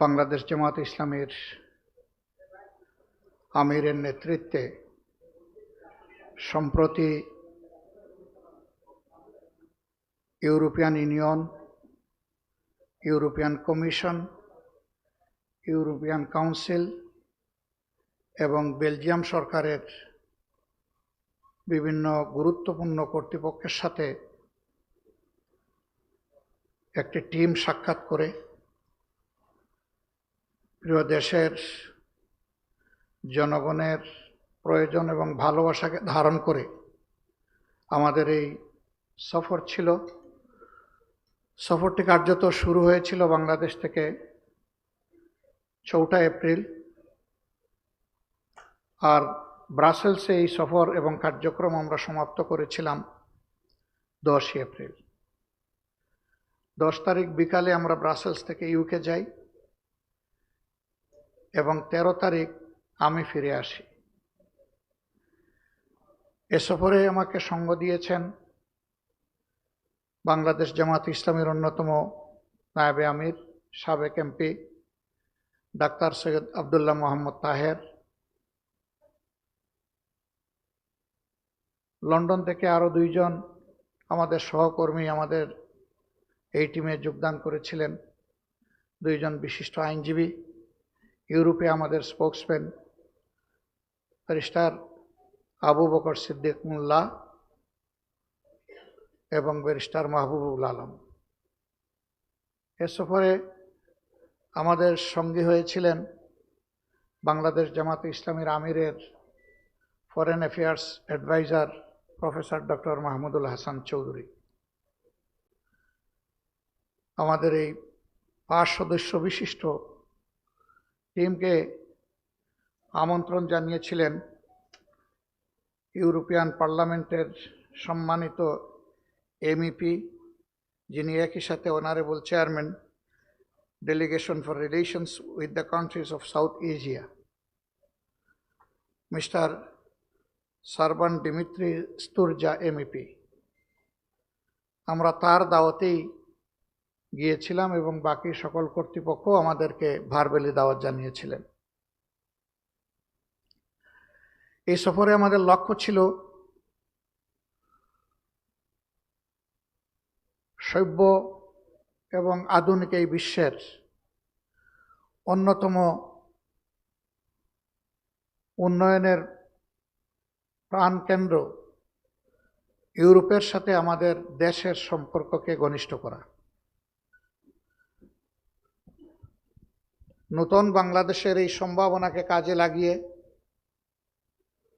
বাংলাদেশ জামাত ইসলামের আমিরের নেতৃত্বে সম্প্রতি European Union, European Commission, European Council এবং বেলজিয়াম সরকারের বিভিন্ন গুরুত্বপূর্ণ কর্তৃপক্ষের সাথে একটি টিম সাক্ষাৎ করে প্রিয় দেশের জনগণের প্রয়োজন এবং ভালোবাসাকে ধারণ করে আমাদের এই সফর ছিল। সফরটি কার্যত শুরু হয়েছিল বাংলাদেশ থেকে চৌঠা এপ্রিল। আর ব্রাসেলসে এই সফর এবং কার্যক্রম আমরা সমাপ্ত করেছিলাম দশই এপ্রিল। দশ তারিখ বিকালে আমরা ব্রাসেলস থেকে ইউকে যাই। এবং তেরো তারিখ আমি ফিরে আসি। এ সফরে আমাকে সঙ্গ দিয়েছেন বাংলাদেশ জামাত ইসলামের অন্যতম নায়েবে আমির, সাবেক MP doctor Syed Abdullah Mohammad Taher. London থেকে আরও দুইজন আমাদের সহকর্মী আমাদের এই টিমে যোগদান করেছিলেন। দুইজন বিশিষ্ট আইনজীবী ইউরোপে আমাদের স্পোক্সম্যান ব্যারিস্টার আবু বকর সিদ্দিক মোল্লা এবং ব্যারিস্টার মাহবুবুল আলম। এ সফরে আমাদের সঙ্গী হয়েছিলেন বাংলাদেশ জামাত ইসলামীর আমিরের foreign affairs adviser professor doctor Mahmudul Hasan Chowdhury. আমাদের এই পাঁচ সদস্য বিশিষ্ট টিমকে আমন্ত্রণ জানিয়েছিলেন ইউরোপিয়ান পার্লামেন্টের সম্মানিত এমইপি যিনি একই সাথে honourable chairman delegation for relations with the countries of South Asia mister Serban Dimitrie Sturdza MEP আমরা তার দাওয়াতেই গিয়েছিলাম এবং বাকি সকল কর্তৃপক্ষ আমাদেরকে ভারবেলি দাওয়াত জানিয়েছিলেন। এই সফরে আমাদের লক্ষ্য ছিল সভ্য এবং আধুনিক এই বিশ্বের অন্যতম উন্নয়নের প্রাণকেন্দ্র ইউরোপের সাথে আমাদের দেশের সম্পর্ককে ঘনিষ্ঠ করা। নতুন বাংলাদেশের এই সম্ভাবনাকে কাজে লাগিয়ে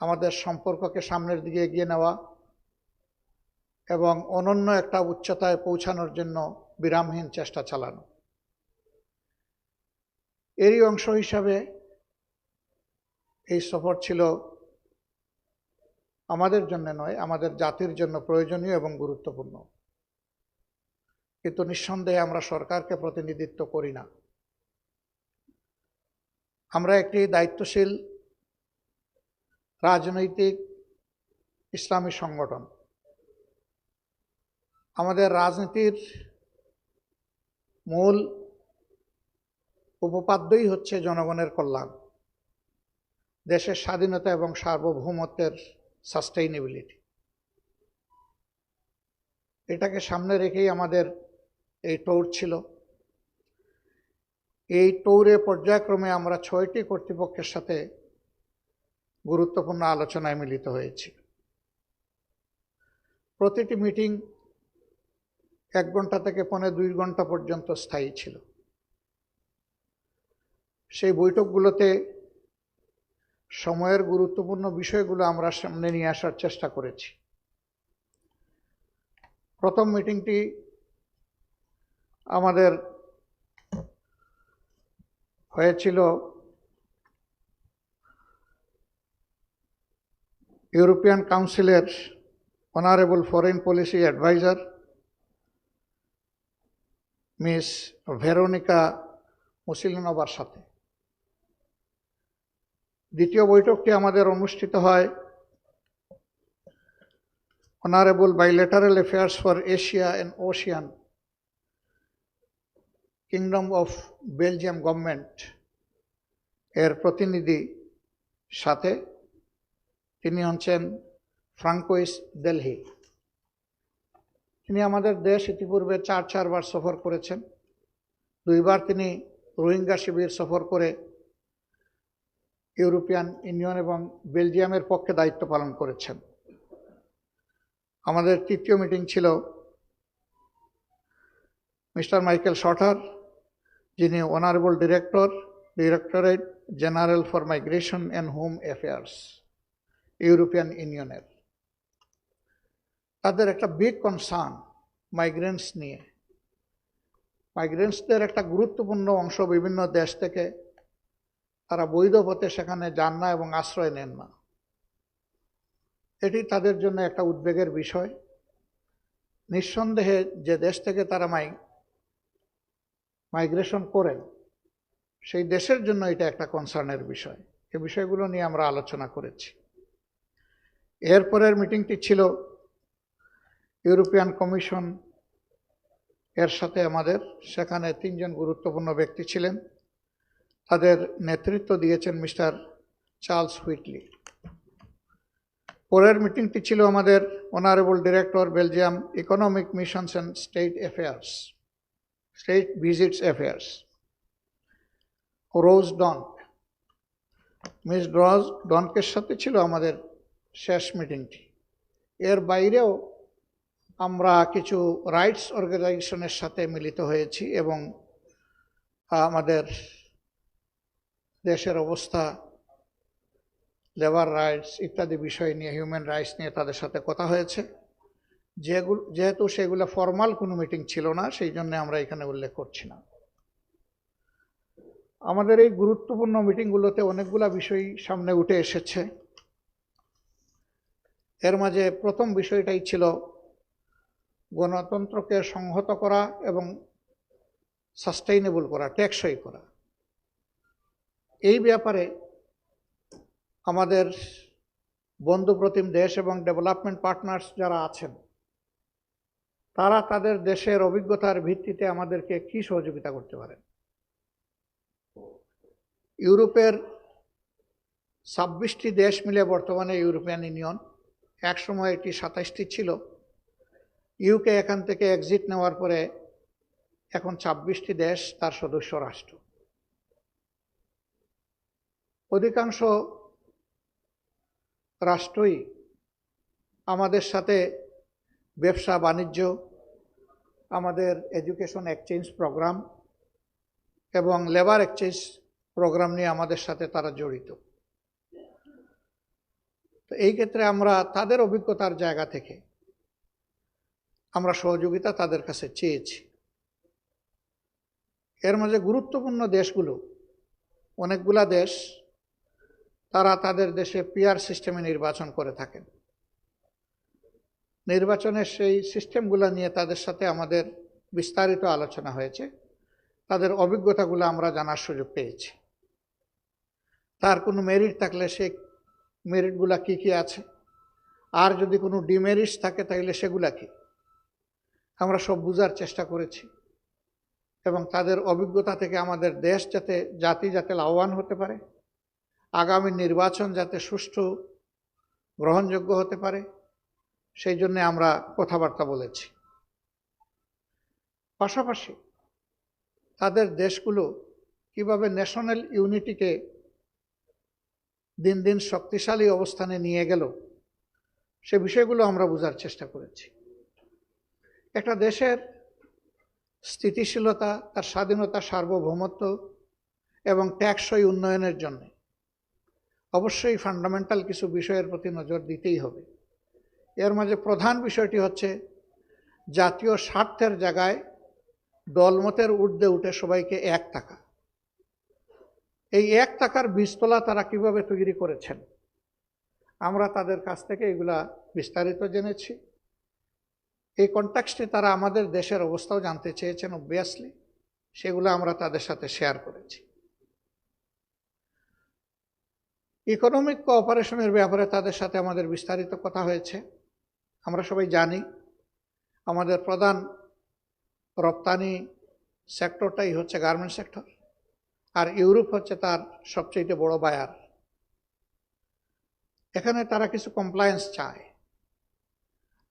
আমাদের সম্পর্ককে সামনের দিকে এগিয়ে নেওয়া এবং অনন্য একটা উচ্চতায় পৌঁছানোর জন্য বিরামহীন চেষ্টা চালানো। এরই অংশ হিসাবে এই সফর ছিল আমাদের জন্য নয়, আমাদের জাতির জন্য প্রয়োজনীয় এবং গুরুত্বপূর্ণ। কিন্তু নিঃসন্দেহে আমরা সরকারকে প্রতিনিধিত্ব করি না। আমরা একটি দায়িত্বশীল রাজনৈতিক ইসলামী সংগঠন। আমাদের রাজনীতির মূল উপপাদ্যই হচ্ছে জনগণের কল্যাণ, দেশের স্বাধীনতা এবং সার্বভৌমত্বের সাস্টেইনেবিলিটি এটাকে সামনে রেখেই আমাদের এই টৌর ছিল। এই টৌরে পর্যায়ক্রমে আমরা ছয়টি কর্তৃপক্ষের সাথে গুরুত্বপূর্ণ আলোচনায় মিলিত হয়েছি। প্রতিটি মিটিং এক ঘণ্টা থেকে পৌনে দুই ঘণ্টা পর্যন্ত স্থায়ী ছিল। সেই বৈঠকগুলোতে সময়ের গুরুত্বপূর্ণ বিষয়গুলো আমরা সামনে নিয়ে আসার চেষ্টা করেছি। প্রথম মিটিংটি আমাদের হয়েছিল ইউরোপিয়ান কাউন্সিলের honourable foreign policy adviser, miss Veronika মুসিলিনোভার সাথে। দ্বিতীয় বৈঠকটি আমাদের অনুষ্ঠিত হয় honourable bilateral affairs for Asia and Oceania kingdom of Belgium government এর প্রতিনিধি সাথে তিনি হচ্ছেন ফ্রাঙ্কোইস দেলহি তিনি আমাদের দেশ ইতিপূর্বে চার চারবার সফর করেছেন। দুইবার তিনি রোহিঙ্গা শিবির সফর করে ইউরোপিয়ান ইউনিয়ন এবং বেলজিয়ামের পক্ষে দায়িত্ব পালন করেছেন। আমাদের তৃতীয় মিটিং ছিল মিস্টার মাইকেল শটার, যিনি honourable director, directorate general for migration and home affairs, European ইউনিয়নের। তাদের একটা বিগ কনসার্ন, মাইগ্রেন্টস নিয়ে। মাইগ্রেন্টসদের একটা গুরুত্বপূর্ণ অংশ বিভিন্ন দেশ থেকে। তারা বৈধ পথে সেখানে যান না এবং আশ্রয় নেন না। এটি তাদের জন্য একটা উদ্বেগের বিষয়। নিঃসন্দেহে যে দেশ থেকে তারা মাই মাইগ্রেশন করেন, সেই দেশের জন্য এটা একটা কনসার্নের বিষয়। এই বিষয়গুলো নিয়ে আমরা আলোচনা করেছি। এরপরের মিটিংটি ছিল ইউরোপিয়ান কমিশন এর সাথে আমাদের। সেখানে তিনজন গুরুত্বপূর্ণ ব্যক্তি ছিলেন। তাদের নেতৃত্ব দিয়েছেন মিস্টার চার্লস হুইটলি। পরের মিটিংটি ছিল আমাদের honourable director, Belgium economic missions and state affairs. State visits affairs Rose Don miss Rose ডনকের সাথে ছিল আমাদের শেষ মিটিংটি এর বাইরেও আমরা কিছু রাইটস অর্গানাইজেশনের সাথে মিলিত হয়েছি এবং আমাদের দেশের অবস্থা লেবার রাইটস ইত্যাদি বিষয় নিয়ে হিউম্যান রাইটস নিয়ে তাদের সাথে কথা হয়েছে। যেগুলো, যেহেতু সেগুলো ফর্মাল কোনো মিটিং ছিল না, সেই জন্য আমরা এখানে উল্লেখ করছি না। আমাদের এই গুরুত্বপূর্ণ মিটিংগুলোতে অনেকগুলা বিষয় সামনে উঠে এসেছে। এর মাঝে প্রথম বিষয়টাই ছিল গণতন্ত্রকে সংহত করা এবং সাস্টেইনেবল করা, টেকসই করা। এই ব্যাপারে আমাদের বন্ধুপ্রতিম দেশ এবং ডেভেলপমেন্ট পার্টনার্স যারা আছেন তারা তাদের দেশের অভিজ্ঞতার ভিত্তিতে আমাদেরকে কি সহযোগিতা করতে পারেন ইউরোপের ছাব্বিশটি দেশ মিলে বর্তমানে ইউরোপিয়ান ইউনিয়ন। একসময় এটি সাতাশটি ছিল। ইউকে এখান থেকে এক্সিট নেওয়ার পরে এখন ছাব্বিশটি দেশ তার সদস্য রাষ্ট্র। অধিকাংশ রাষ্ট্রই আমাদের সাথে ব্যবসা, বাণিজ্য আমাদের এডুকেশন এক্সচেঞ্জ প্রোগ্রাম এবং লেবার এক্সচেঞ্জ প্রোগ্রাম নিয়ে আমাদের সাথে তারা জড়িত। তো এই ক্ষেত্রে আমরা তাদের অভিজ্ঞতার জায়গা থেকে আমরা সহযোগিতা তাদের কাছে চেয়েছি। এর মাঝে গুরুত্বপূর্ণ দেশগুলো, অনেকগুলা দেশ, তারা তাদের দেশে পিয়ার সিস্টেমে নির্বাচন করে থাকেন। নির্বাচনের সেই সিস্টেমগুলো নিয়ে তাদের সাথে আমাদের বিস্তারিত আলোচনা হয়েছে। তাদের অভিজ্ঞতাগুলো আমরা জানার সুযোগ পেয়েছি। তার কোনো মেরিট থাকলে সেই মেরিটগুলা কি কি আছে? আর যদি কোনো ডিমেরিটস থাকে তাহলে সেগুলা কি? আমরা সব বুঝার চেষ্টা করেছি। এবং তাদের অভিজ্ঞতা থেকে আমাদের দেশ যাতে, জাতি যাতে লাভবান হতে পারে, আগামী নির্বাচন যাতে সুষ্ঠু, গ্রহণযোগ্য হতে পারে সেই জন্যে আমরা কথাবার্তা বলেছি। পাশাপাশি তাদের দেশগুলো কীভাবে ন্যাশনাল ইউনিটিকে দিন দিন শক্তিশালী অবস্থানে নিয়ে গেল, সে বিষয়গুলো আমরা বোঝার চেষ্টা করেছি। একটা দেশের স্থিতিশীলতা, তার স্বাধীনতা, সার্বভৌমত্ব এবং ট্যাক্সই উন্নয়নের জন্য অবশ্যই ফান্ডামেন্টাল কিছু বিষয়ের প্রতি নজর দিতেই হবে। এর মাঝে প্রধান বিষয়টি হচ্ছে জাতীয় স্বার্থের জায়গায় দলমতের ঊর্ধ্বে উঠে সবাইকে এক টাকা এই এক টাকার বীজতলা তারা কীভাবে তৈরি করেছেন? আমরা তাদের কাছ থেকে এগুলা বিস্তারিত জেনেছি। এই কন্ট্যাক্সটে তারা আমাদের দেশের অবস্থাও জানতে চেয়েছেন অবভিয়াসলি সেগুলো আমরা তাদের সাথে শেয়ার করেছি। ইকোনমিক কোঅপারেশনের ব্যাপারে তাদের সাথে আমাদের বিস্তারিত কথা হয়েছে। আমরা সবাই জানি আমাদের প্রধান রপ্তানি সেক্টরটাই হচ্ছে গার্মেন্ট সেক্টর আর ইউরোপ হচ্ছে তার সবচেয়ে বড় বায়ার এখানে তারা কিছু কমপ্লায়েন্স চায়।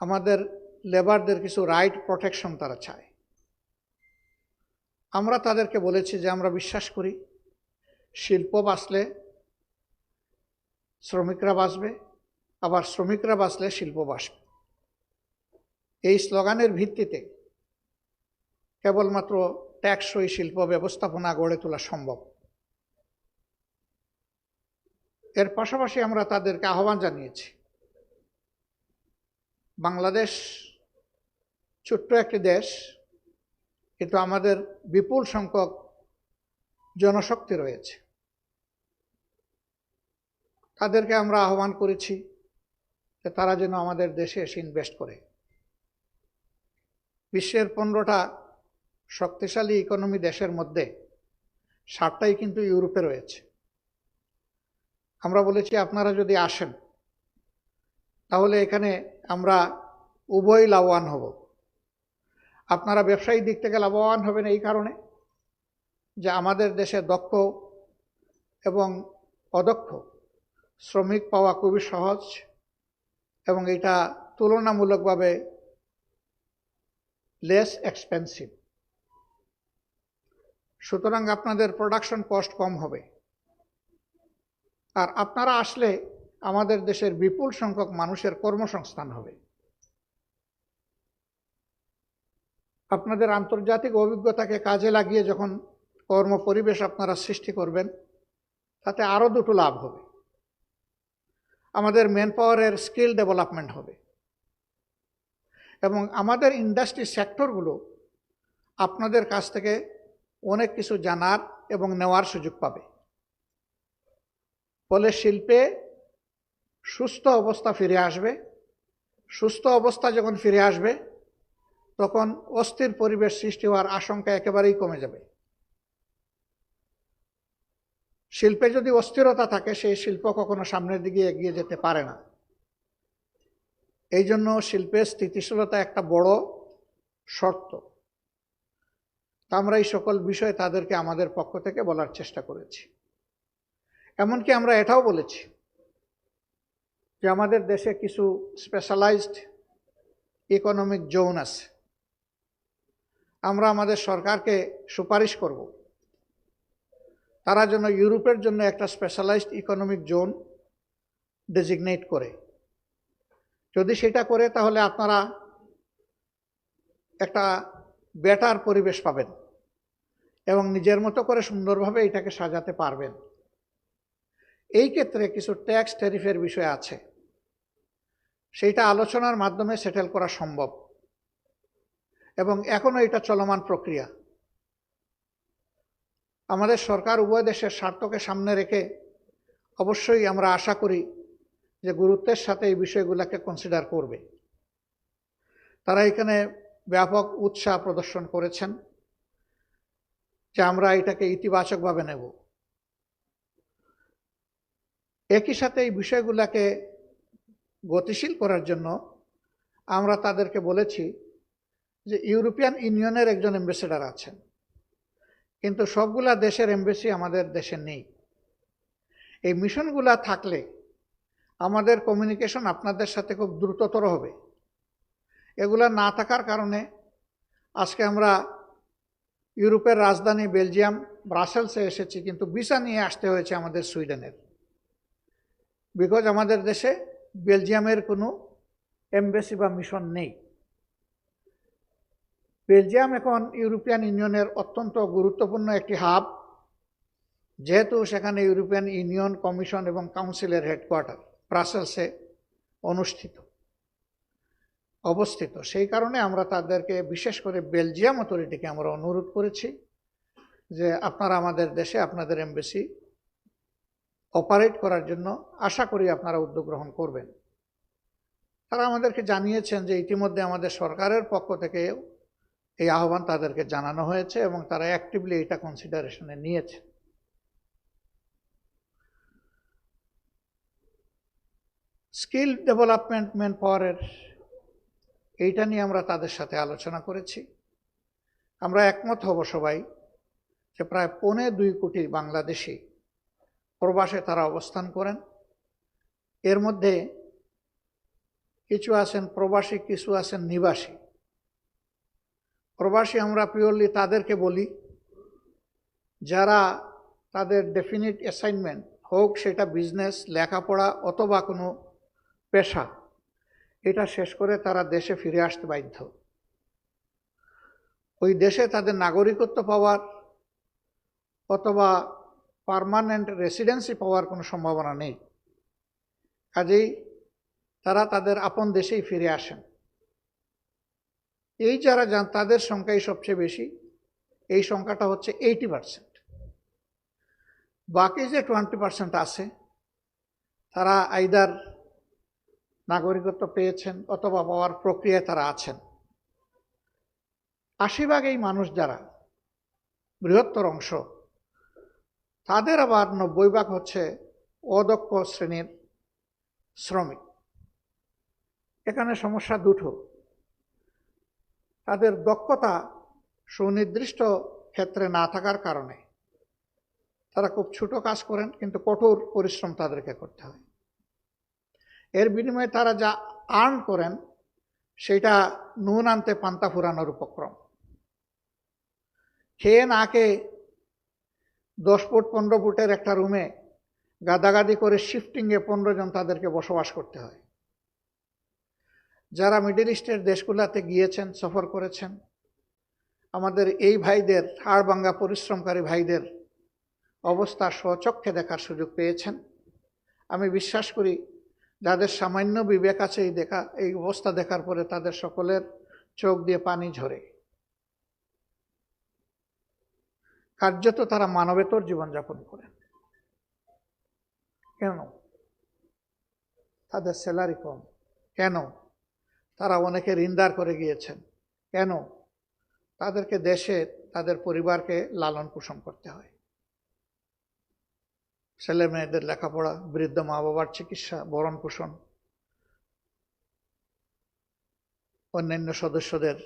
আমাদের লেবারদের কিছু রাইট প্রোটেকশন তারা চায়। আমরা তাদেরকে বলেছি যে আমরা বিশ্বাস করি, শিল্প বাঁচলে শ্রমিকরা বাঁচবে, আবার শ্রমিকরা বাঁচলে শিল্প বাঁচবে। এই স্লোগানের ভিত্তিতে কেবলমাত্র ট্যাক্সই শিল্প ব্যবস্থাপনা গড়ে তোলা সম্ভব। এর পাশাপাশি আমরা তাদেরকে আহ্বান জানিয়েছি, বাংলাদেশ ছোট্ট একটি দেশ, কিন্তু আমাদের বিপুল সংখ্যক জনশক্তি রয়েছে। তাদেরকে আমরা আহ্বান করেছি যে তারা যেন আমাদের দেশে এসে ইনভেস্ট করে। বিশ্বের পনেরোটা শক্তিশালী ইকোনমি দেশের মধ্যে ষাটটাই কিন্তু ইউরোপে রয়েছে। আমরা বলেছি আপনারা যদি আসেন, তাহলে এখানে আমরা উভয় লাভবান হব। আপনারা ব্যবসায়ী দিক থেকে লাভবান হবেন এই কারণে যে আমাদের দেশে দক্ষ এবং অদক্ষ শ্রমিক পাওয়া খুবই সহজ এবং এটা তুলনামূলকভাবে লেস এক্সপেন্সিভ সুতরাং আপনাদের প্রোডাকশন কস্ট কম হবে। আর আপনারা আসলে আমাদের দেশের বিপুল সংখ্যক মানুষের কর্মসংস্থান হবে। আপনাদের আন্তর্জাতিক অভিজ্ঞতাকে কাজে লাগিয়ে যখন কর্ম পরিবেশ আপনারা সৃষ্টি করবেন, তাতে আরও দুটো লাভ হবে। আমাদের ম্যান পাওয়ারের স্কিল ডেভেলপমেন্ট হবে। এবং আমাদের ইন্ডাস্ট্রি সেক্টরগুলো আপনাদের কাছ থেকে অনেক কিছু জানার এবং নেওয়ার সুযোগ পাবে। ফলে শিল্পে সুস্থ অবস্থা ফিরে আসবে। সুস্থ অবস্থা যখন ফিরে আসবে, তখন অস্থির পরিবেশ সৃষ্টি হওয়ার আশঙ্কা একেবারেই কমে যাবে। শিল্পে যদি অস্থিরতা থাকে, সেই শিল্প কখনো সামনের দিকে এগিয়ে যেতে পারে না। এই জন্য শিল্পের স্থিতিশীলতা একটা বড় শর্ত। আমরা এই সকল বিষয়ে তাদেরকে আমাদের পক্ষ থেকে বলার চেষ্টা করেছি। এমনকি আমরা এটাও বলেছি যে আমাদের দেশে কিছু স্পেশালাইজড ইকোনমিক জোন আছে। আমরা আমাদের সরকারকে সুপারিশ করব। তারা যেন ইউরোপের জন্য একটা স্পেশালাইজড ইকোনমিক জোন ডেজিগনেট করে। যদি সেটা করে, তাহলে আপনারা একটা বেটার পরিবেশ পাবেন এবং নিজের মতো করে সুন্দরভাবে এটাকে সাজাতে পারবেন। এই ক্ষেত্রে কিছু ট্যাক্স ট্যারিফের বিষয় আছে। সেইটা আলোচনার মাধ্যমে সেটেল করা সম্ভব এবং এখনও এটা চলমান প্রক্রিয়া। আমাদের সরকার উভয় দেশের স্বার্থকে সামনে রেখে অবশ্যই আমরা আশা করি যে গুরুত্বের সাথে এই বিষয়গুলোকে কনসিডার করবে। তারা এখানে ব্যাপক উৎসাহ প্রদর্শন করেছেন যে আমরা এটাকে ইতিবাচকভাবে নেব। একই সাথে এই বিষয়গুলোকে গতিশীল করার জন্য আমরা তাদেরকে বলেছি যে ইউরোপিয়ান ইউনিয়নের একজন অ্যাম্বাসেডার আছেন। কিন্তু সবগুলা দেশের এমবেসি আমাদের দেশে নেই। এই মিশনগুলা থাকলে আমাদের কমিউনিকেশন আপনাদের সাথে খুব দ্রুততর হবে। এগুলা না থাকার কারণে আজকে আমরা ইউরোপের রাজধানী বেলজিয়াম, ব্রাসেলসে এসেছি, কিন্তু ভিসা নিয়ে আসতে হয়েছে আমাদের সুইডেনের। বিকজ আমাদের দেশে বেলজিয়ামের কোনো এমবেসি বা মিশন নেই। বেলজিয়াম এখন ইউরোপিয়ান ইউনিয়নের অত্যন্ত গুরুত্বপূর্ণ একটি হাব যেহেতু সেখানে ইউরোপিয়ান ইউনিয়ন, কমিশন এবং কাউন্সিলের হেডকোয়ার্টার ব্রাসেলসে অনুষ্ঠিত, অবস্থিত। সেই কারণে আমরা তাদেরকে, বিশেষ করে বেলজিয়াম অথরিটিকে আমরা অনুরোধ করেছি যে আপনারা আমাদের দেশে আপনাদের এমবেসি অপারেট করার জন্য আশা করি আপনারা উদ্যোগ গ্রহণ করবেন। তারা আমাদেরকে জানিয়েছেন যে ইতিমধ্যে আমাদের সরকারের পক্ষ থেকে এই আহ্বান তাদেরকে জানানো হয়েছে এবং তারা অ্যাক্টিভলি এটা কনসিডারেশনে নিয়েছে স্কিল ডেভেলপমেন্ট ম্যান পাওয়ারের এইটা নিয়ে আমরা তাদের সাথে আলোচনা করেছি। আমরা একমত হব সবাই যে প্রায় পৌনে দুই কোটি বাংলাদেশি প্রবাসে তারা অবস্থান করেন। এর মধ্যে কিছু আছেন প্রবাসী, কিছু আছেন নিবাসী। প্রবাসী আমরা পিওরলি তাদেরকে বলি, যারা তাদের ডেফিনিট অ্যাসাইনমেন্ট হোক, সেটা বিজনেস, লেখাপড়া অথবা কোনো পেশা। এটা শেষ করে তারা দেশে ফিরে আসতে বাধ্য। ওই দেশে তাদের নাগরিকত্ব পাওয়ার অথবা পারমানেন্ট রেসিডেন্সি পাওয়ার কোনো সম্ভাবনা নেই। কাজেই তারা তাদের আপন দেশেই ফিরে আসেন। এই যারা যান, তাদের সংখ্যাই সবচেয়ে বেশি। এই সংখ্যাটা হচ্ছে এইটি পার্সেন্ট। বাকি যে টোয়েন্টি পার্সেন্ট আছে, তারা আইদার নাগরিকত্ব পেয়েছেন অথবা পাওয়ার প্রক্রিয়ায় তারা আছেন। আশি ভাগ এই মানুষ যারা বৃহত্তর অংশ, তাদের আবার নব্বই ভাগ হচ্ছে অদক্ষ শ্রেণির শ্রমিক। এখানে সমস্যা দুটো। তাদের দক্ষতা সুনির্দিষ্ট ক্ষেত্রে না থাকার কারণে তারা খুব ছোট কাজ করেন, কিন্তু কঠোর পরিশ্রম তাদেরকে করতে হয়। এর বিনিময়ে তারা যা আর্ন করেন, সেটা নুন আনতে পান্তা ফুরানোর উপক্রম। খেয়ে না খেয়ে দশ ফুট, পনেরো ফুটের একটা রুমে গাদাগাদি করে শিফটিংয়ে পনেরো জন তাদেরকে বসবাস করতে হয়। যারা মিডল ইস্টের দেশগুলোতে গিয়েছেন, সফর করেছেন, আমাদের এই ভাইদের হাড় ভাঙ্গা পরিশ্রমকারী ভাইদের অবস্থা স্বচক্ষে দেখার সুযোগ পেয়েছেন। আমি বিশ্বাস করি যাদের সামান্য বিবেক আছে এই দেখা, এই অবস্থা দেখার পরে তাদের সকলের চোখ দিয়ে পানি ঝরে। কার্যত তারা মানবেতর জীবনযাপন করেন। কেন? তাদের স্যালারি কম। কেন? তারা অনেকে ঋণদার করে গিয়েছেন। কেন? তাদেরকে দেশে, তাদের পরিবারকে লালন পোষণ করতে হয়। ছেলে মেয়েদের লেখাপড়া বৃদ্ধ মা বাবার চিকিৎসা ভরণ পোষণ অন্যান্য সদস্যদের